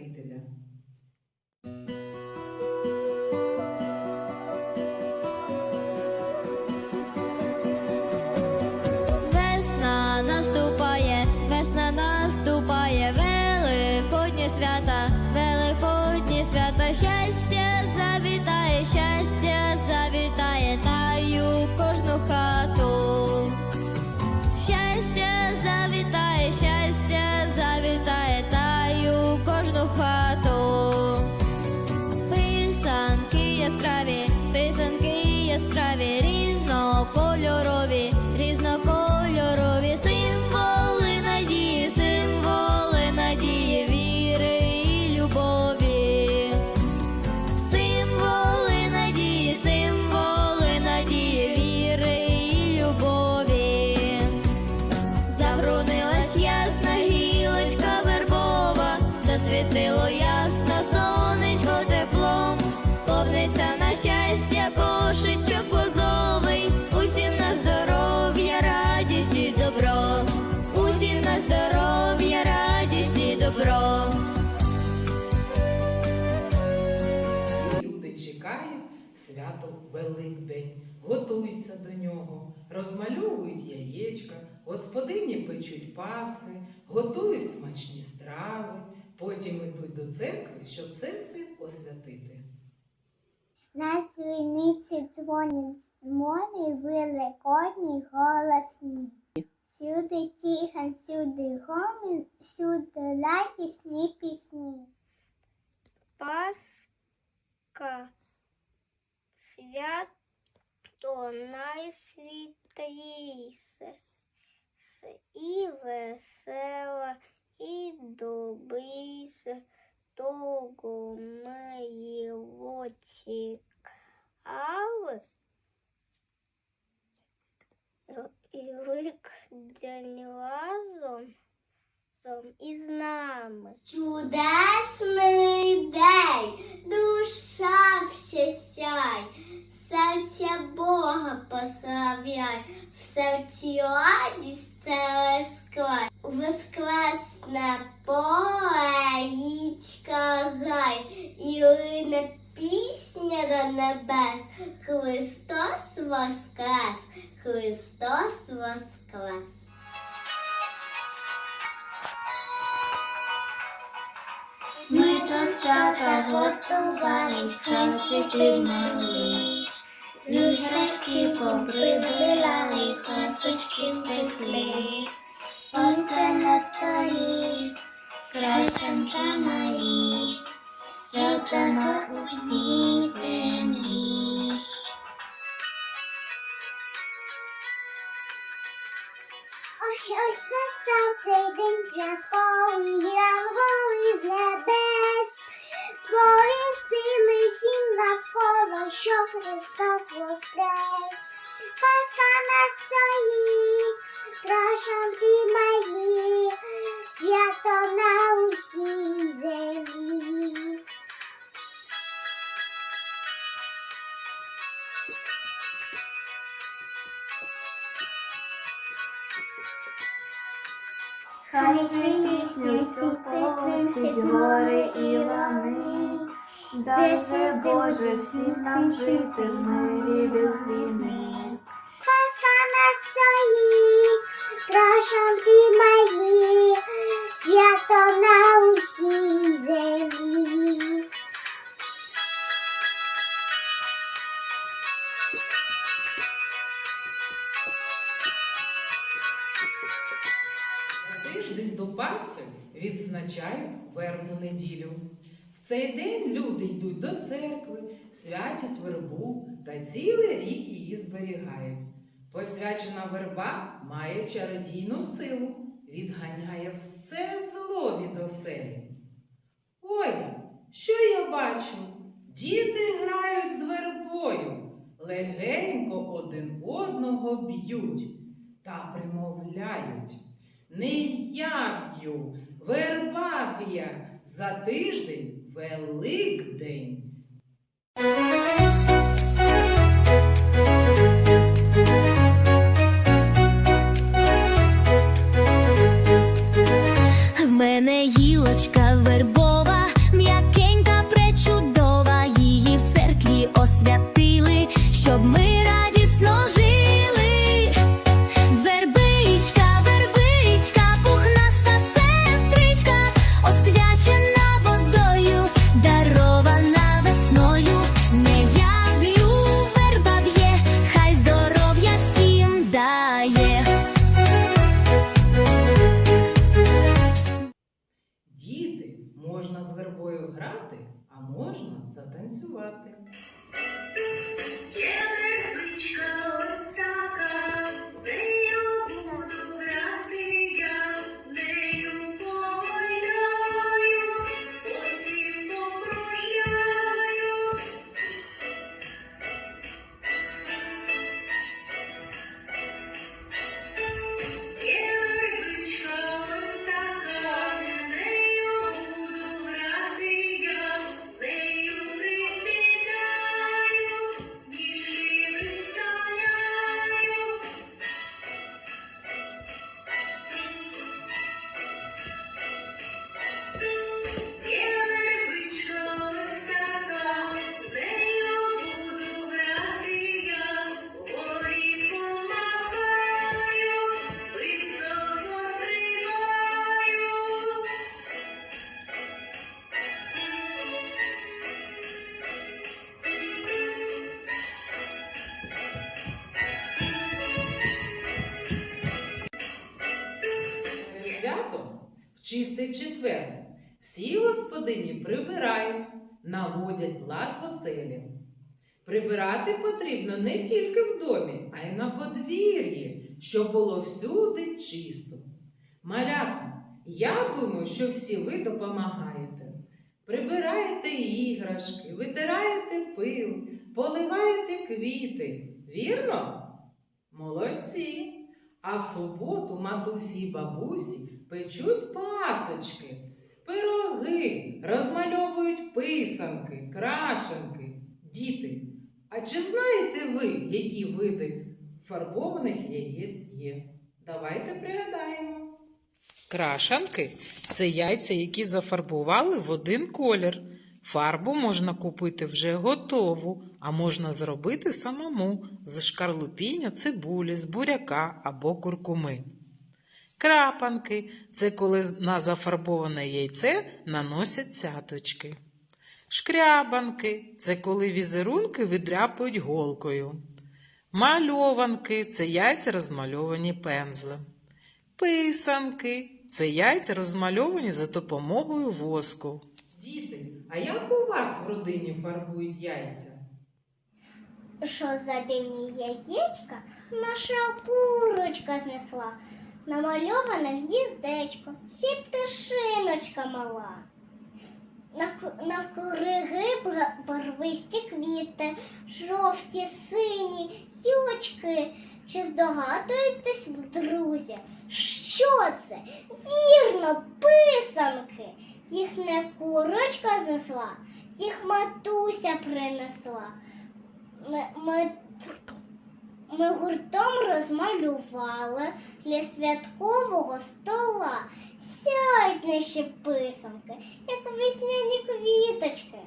Спасителя. Весна наступає, весна наступає, великодні свята, великодні свята, щастя завітає, щастя завітає, таю кожну хату. Щастя завітає, щастя таю хату. Писанки яскраві, писанки розмальовують яєчка, господині печуть пасхи, готують смачні страви, потім йдуть до церкви, щоб все це освятити. На дзвіниці дзвонять дзвони великодні голосні. Всюди тихан, всюди гомін, всюди радісні пісні. Пасха свято найсвітліше С- і весела, і добріше, того ми його чекали. І викдень разом, разом із нами. Чудесний день, душа вся сяй, серця Бога пославляй, в серці радість целескай, воскресне поле, гай, і лине пісня до небес, Христос воскрес, Христос воскрес. Ми до свята готувались, харчі підмали. Іграшки поприбирали, косочки спекли. Паска на столі, крашенка малі, свята на усій землі. Ой, ось настав цей день святковий, янголи з небес. Всім навколо, що Христос воскрес. Пасха на столі, крашанки малі, свято на усій землі. Хай ці пісні суполочить гори і лани. Дай же Боже всім нам жити в мирі. Святять вербу та цілий рік її зберігають. Посвячена верба має чародійну силу, відганяє все зло від оселі. Ой, що я бачу? Діти грають з вербою, легенько один одного б'ють та примовляють. не я п'ю, верба п'є, за тиждень Великдень. Гілочка Прибирати потрібно не тільки в домі, а й на подвір'ї, щоб було всюди чисто. Малята, я думаю, що всі ви допомагаєте. Прибираєте іграшки, витираєте пил, поливаєте квіти. Вірно? Молодці! А в суботу матусі і бабусі печуть пасочки, пироги, розмальовують писанки, крашенки. Діти, а чи знаєте ви, які види фарбованих яєць є? Давайте пригадаємо. Крашанки це яйця, які зафарбували в один колір. Фарбу можна купити вже готову, а можна зробити самому з шкарлупіння цибулі, з буряка або куркуми. Крапанки це коли на зафарбоване яйце наносять цяточки. Шкрябанки це коли візерунки видряпують голкою. Мальованки це яйця розмальовані пензлем. Писанки це яйця розмальовані за допомогою воску. Діти, а як у вас в родині фарбують яйця? Що за дивні яєчка наша курочка знесла. Намальоване гніздечко, ще пташиночка мала. Нав- Навкруги барвисті квіти, жовті, сині, гілочки. Чи здогадуєтесь, друзі, що це? Вірно, писанки. Їх не курочка знесла, їх матуся принесла. Ми, ми, ми гуртом розмалювали для святкового стола. Сяють наші писанки, як весняні квіточки.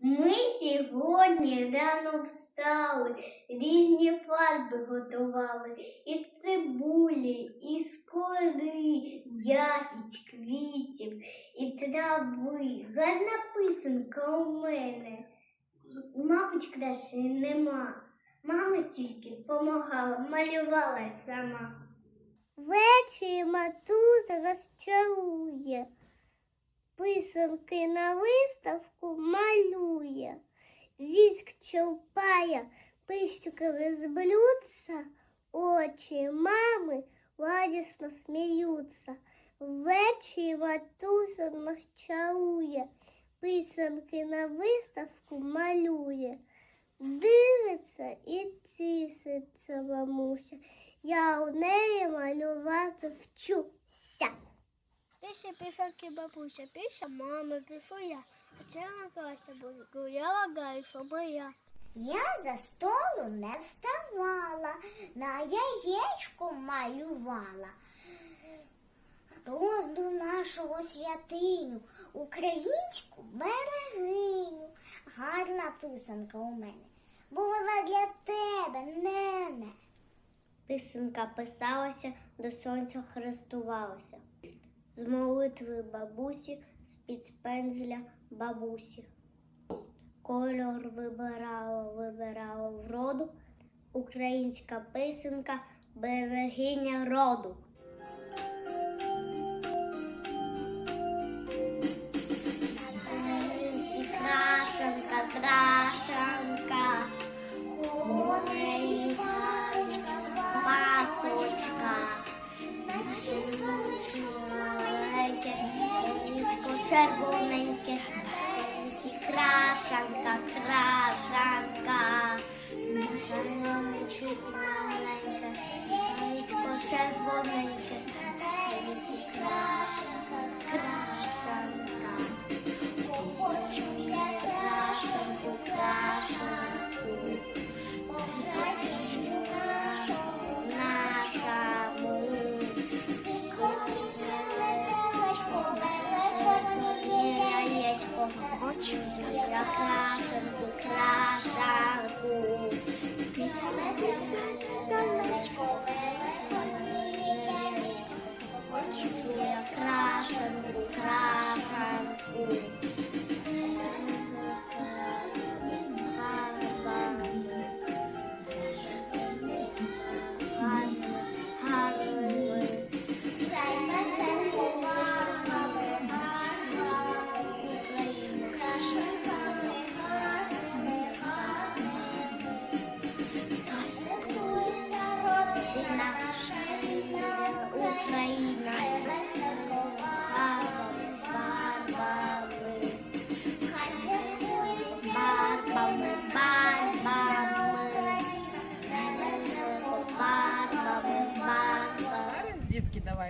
Ми сьогодні рано встали, різні фарби готували, і цибулі, і скори, ягідь, квітів, і трави. Гарна писанка у мене. Мабуть, краще нема. Мама тільки помагала, малювала сама. Ввечері матуся розчарує. Писанки на виставку малює. Віск човпає, пищуками з очі мами радісно сміються. Ввечері матуся нас чарує, писанки на виставку малює. Дивиться і тішиться мамуся. Я у неї малювати вчу. Після пісарки бабуся, після мами, пишу я. А це Микася буде. Я лагаю, що моя. Я за столу не вставала, на яєчку малювала. Роду нашого святиню, українську берегиню. Гарна писанка у мене. Бо вона для тебе, нене. Писанка писалася, до сонця хрестувалася. З молитви бабусі, з-під пензля бабусі. Кольор вибирала, вибирала вроду, українська писанка, берегиня роду. Крашенка, крашенка, березі крашенка, крашенка. Наша сонечко маленька, яєчко червоненьке, крашанка, крашенка, я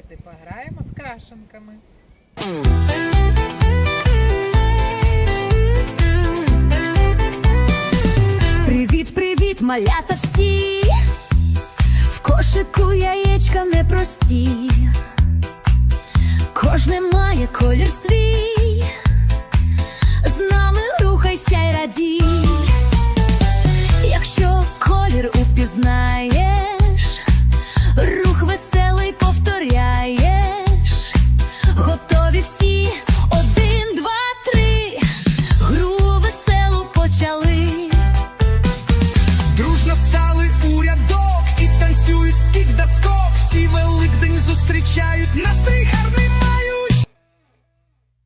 давайте пограємо з крашенками. Привіт, привіт, малята всі. В кошику яєчка непрості. Кожне має колір свій. З нами рухайся й радій. Якщо колір упізнаєш, зустрічають, настрій гарний мають.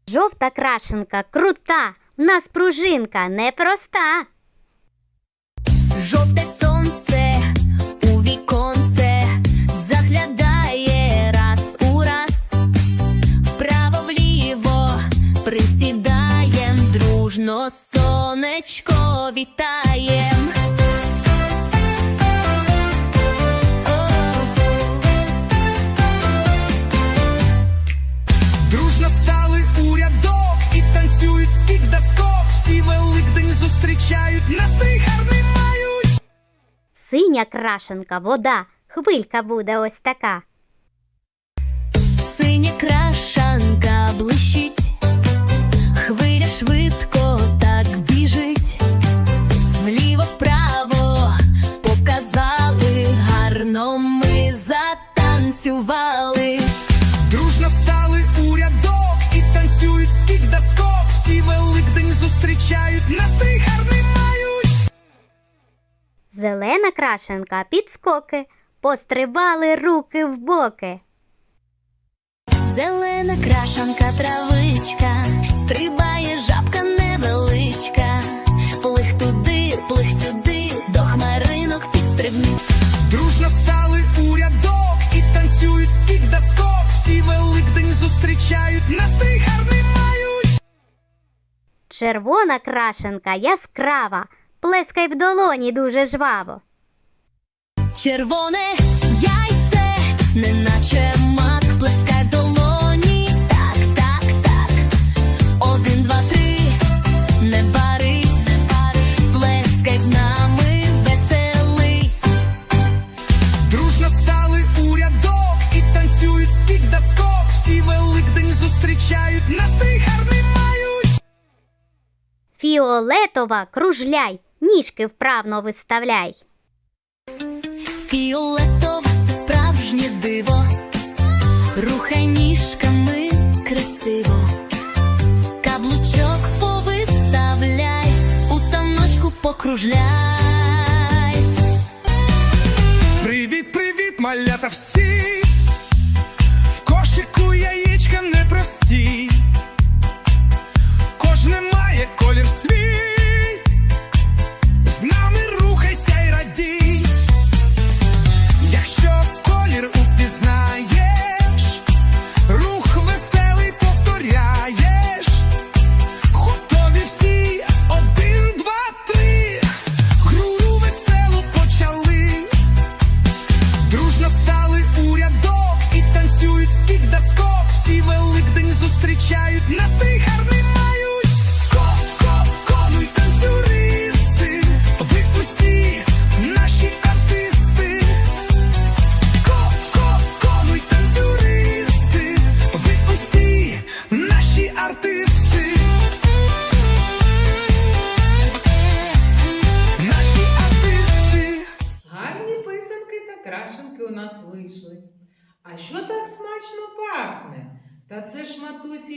Жовта крашенка крута, в нас пружинка непроста. Жовте сонце у віконце заглядає раз у раз, вправо вліво присідаєм, дружно сонечко вітаєм. Синя крашенка, вода, хвилька буде ось така. Зелена крашенка, підскоки, пострибали руки в боки. Зелена крашанка, травичка, стрибає жабка невеличка, плих туди, плих сюди, до хмаринок підстрибни. Дружно стали у рядок і танцюють скік да скок. Всі Великдень зустрічають, настрій гарний мають. Червона крашенка яскрава, плескай в долоні дуже жваво. Червоне яйце, неначе мак, плескай в долоні. Так, так, так. Один, два, три, не парись, плескай з нами, веселись. Дружно стали у рядок і танцюють скік да скок. Всі великдень зустрічають, настрій гарний мають. Фіолетова кружляй ніжки вправно виставляй. Фіолетове це справжнє диво, рухай ніжками красиво, каблучок повиставляй, у таночку покружляй. Привіт, привіт, малята всі.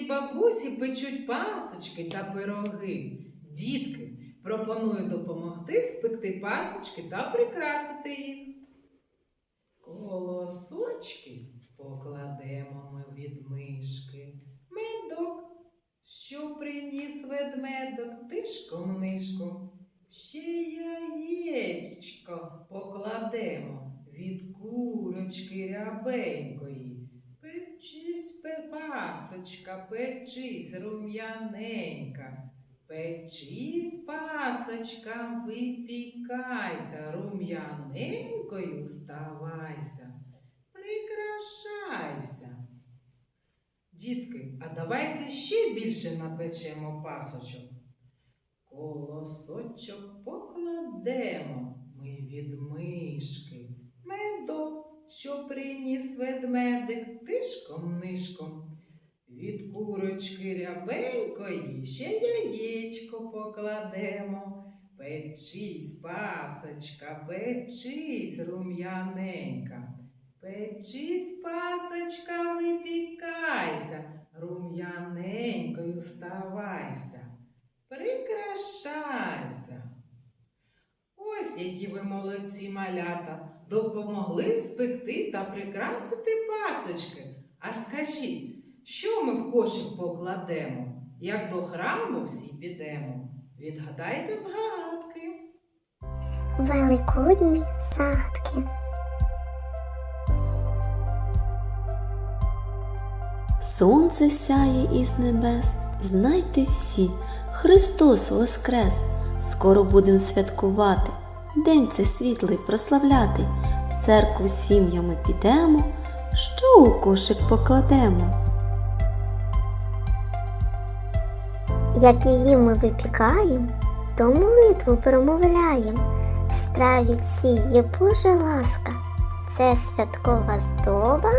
Бабусі печуть пасочки та пироги. Дітки, пропоную допомогти спекти пасочки та прикрасити їх. Колосочки покладемо ми від мишки. Медок, що приніс ведмедок, тишком нишком. Ще яєчко покладемо від курочки рябенької. Печись, пасочка, печись, рум'яненька. Печись, пасочка, випікайся, рум'яненькою ставайся, прикрашайся. Дітки, а давайте ще більше напечемо пасочок. Колосочок покладемо ми від мишки. Що приніс ведмедик тишком нишком. Від курочки рябенької ще яєчко покладемо. Печись, пасочка, печись, рум'яненька. Печись, пасочка, випікайся, рум'яненькою ставайся прикрашайся. Ось які ви молодці малята, допомогли спекти та прикрасити пасочки. А скажіть, що ми в кошик покладемо, як до храму всі підемо? Відгадайте згадки. Великодні загадки. Сонце сяє із небес, знайте всі, Христос Воскрес! Скоро будем святкувати, День цей світлий прославляти. В церкву сім'ями підемо, що у кошик покладемо. Як її ми випікаємо, то молитву промовляємо. Страві цій є Божа ласка, це святкова здоба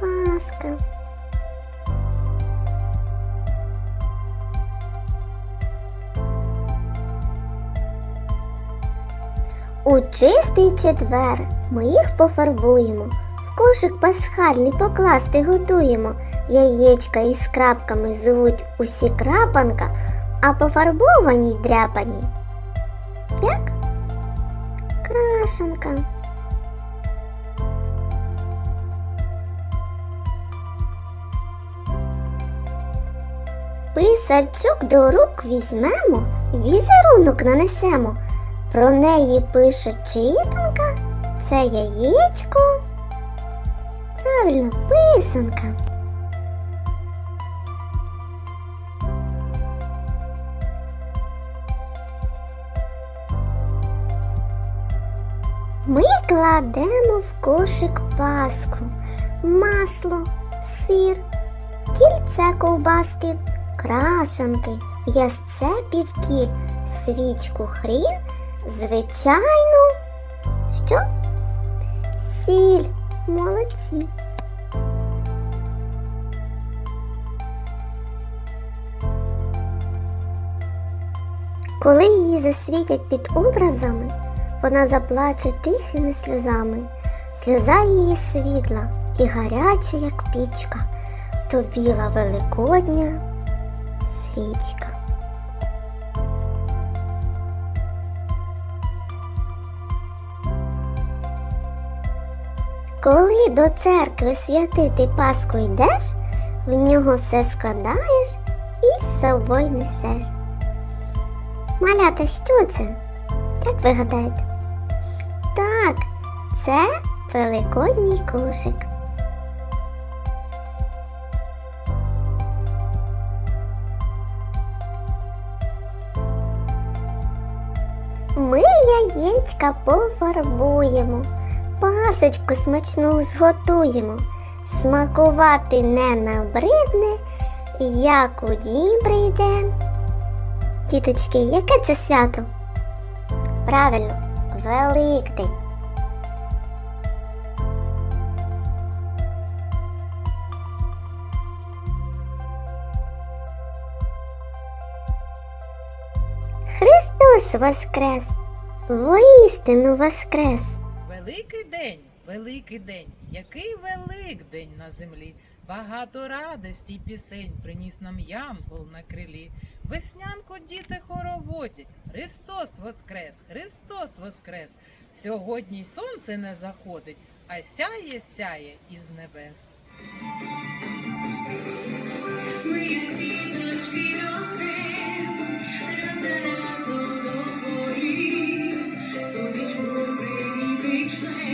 Паска. У чистий четвер ми їх пофарбуємо. В кошик пасхальний покласти готуємо. Яєчка із крапками звуть усі крапанка, а пофарбовані й дряпані. Як? Крашенка. Писачок до рук візьмемо, візерунок нанесемо. Про неї пише читанка, це яєчко. Правильно, писанка. Ми кладемо в кошик паску, масло, сир, кільце ковбаски, крашанки, ясце півкіль, свічку хрін, Звичайно, що? Сіль молодці. Коли її засвітять під образами, вона заплаче тихими сльозами, сльоза її світла і гаряча, як пічка, то біла великодня свічка. Коли до церкви святити Пасху йдеш, в нього все складаєш і з собою несеш. Малята, що це? Як ви гадаєте? Так, це великодній кошик. Ми яєчка пофарбуємо, пасочку смачну зготуємо. Смакувати не набридне, як у дім прийде. Діточки, яке це свято? Правильно, Великдень. Христос воскрес! Воістину воскрес! Великий день, великий день, який великдень на землі. Багато радості й пісень приніс нам янгол на крилі. Веснянку діти хороводять. Христос воскрес, Христос воскрес. Сьогодні сонце не заходить, а сяє, сяє із небес. Ми Israel.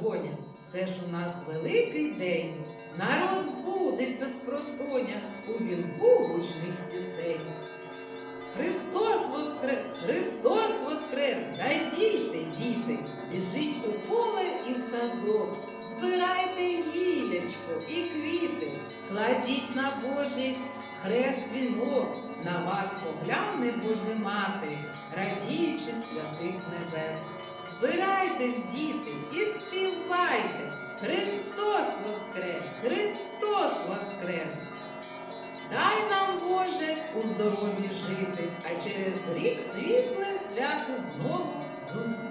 Дзвонять. Це ж у нас великий день. Народ будеться з просоня у вінку гучних пісень. Христос воскрес! Христос воскрес! Радійте, діти! Біжіть у поле і в садок, збирайте гілячко і квіти, кладіть на Божий хрест вінок, на вас погляне Боже мати, радіючи святих небес. Збирайтесь, діти, і співайте. Христос Воскрес! Христос Воскрес! Дай нам, Боже, у здоров'ї жити, а через рік світле свято знову зустріти.